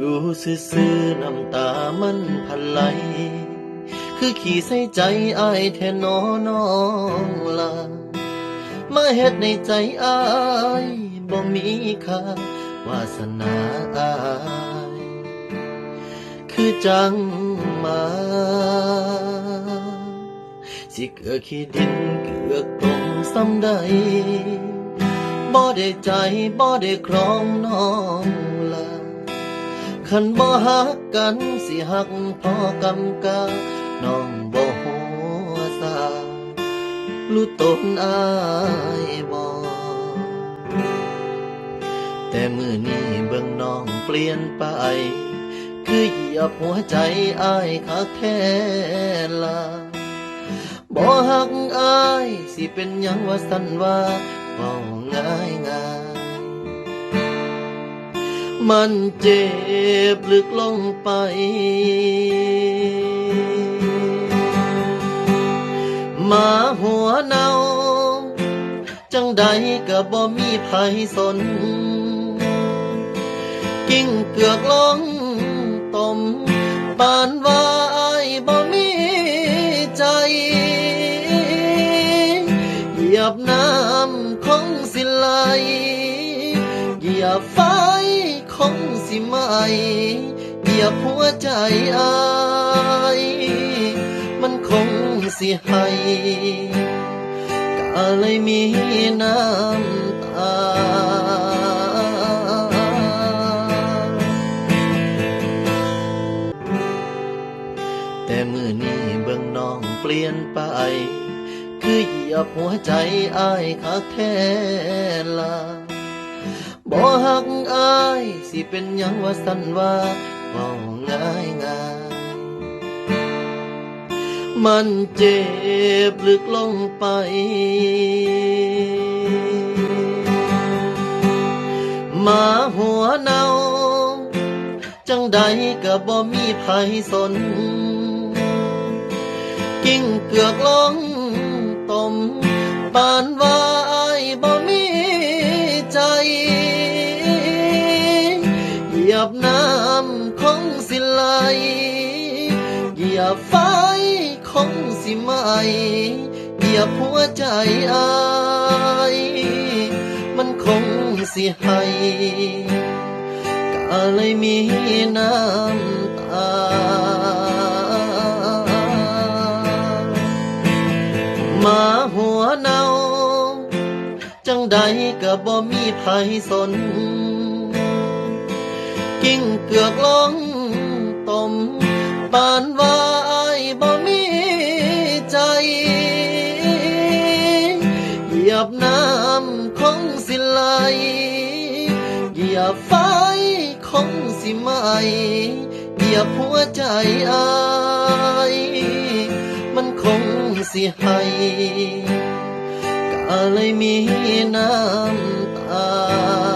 อยู่ซื่อๆน้ำตามันพันไหล คือขี่ใส่ใจอายแทนน้อน้องลามาเฮ็ดในใจอายบ่มีค่าวาสนาอาย คือจังมาสิเกือขี้ดินเกือกตรงซ้ำใดบ่ได้ใจบ่ได้ครองน้อง คันบ่ฮักกันสิฮักพอกำกาน้องบ่หัวซารู้ตนอายบ่แต่มือนี้เบิ่งน้องเปลี่ยนไป คือเหยียบหัวใจอายคักแท้ละบ่ฮักอายสิเป็นหยังว่าสันว่าบาง่ายง่าย มันเจ็บลึกลงไป มาหัวเนาจังใดก็บ่มีไผสน กิ้งเกือกลงต้มปานว่าอายบ่มีใจ เหยียบน้ำคงสิไหลเหยียบไฟ คงสิไหมเหยียบหัวใจอายมันคงสิให้ก็เลยมีน้ำตา แต่มือนี้เบิ่งน้องเปลี่ยนไป คือเหยียบหัวใจอายคักแท้ละ บ่ฮักอายสิเป็นหยังว่าสันว่าเว้าง่ายง่าย มันเจ็บลึกลงไป มาหัวเนาจังใดก็บ่มีไผสน กิ้งเกือกลงต้มปานว่า เหยียบน้ำคงสิไหลเหยียบไฟคงสิไหมเหยียบหัวใจอายมันคงสิให้ก็เลยมีน้ำตาหมาหัวเนาจังใดก็บ่มีไผสน กิ้งเกือกลงต้มปานว่าอายบ่มีใจเหยียบน้ำคงสิไหลเหยียบไฟคงสิไหมเหยียบหัวใจอายมันคงสิให้ก็เลยมีน้ำตา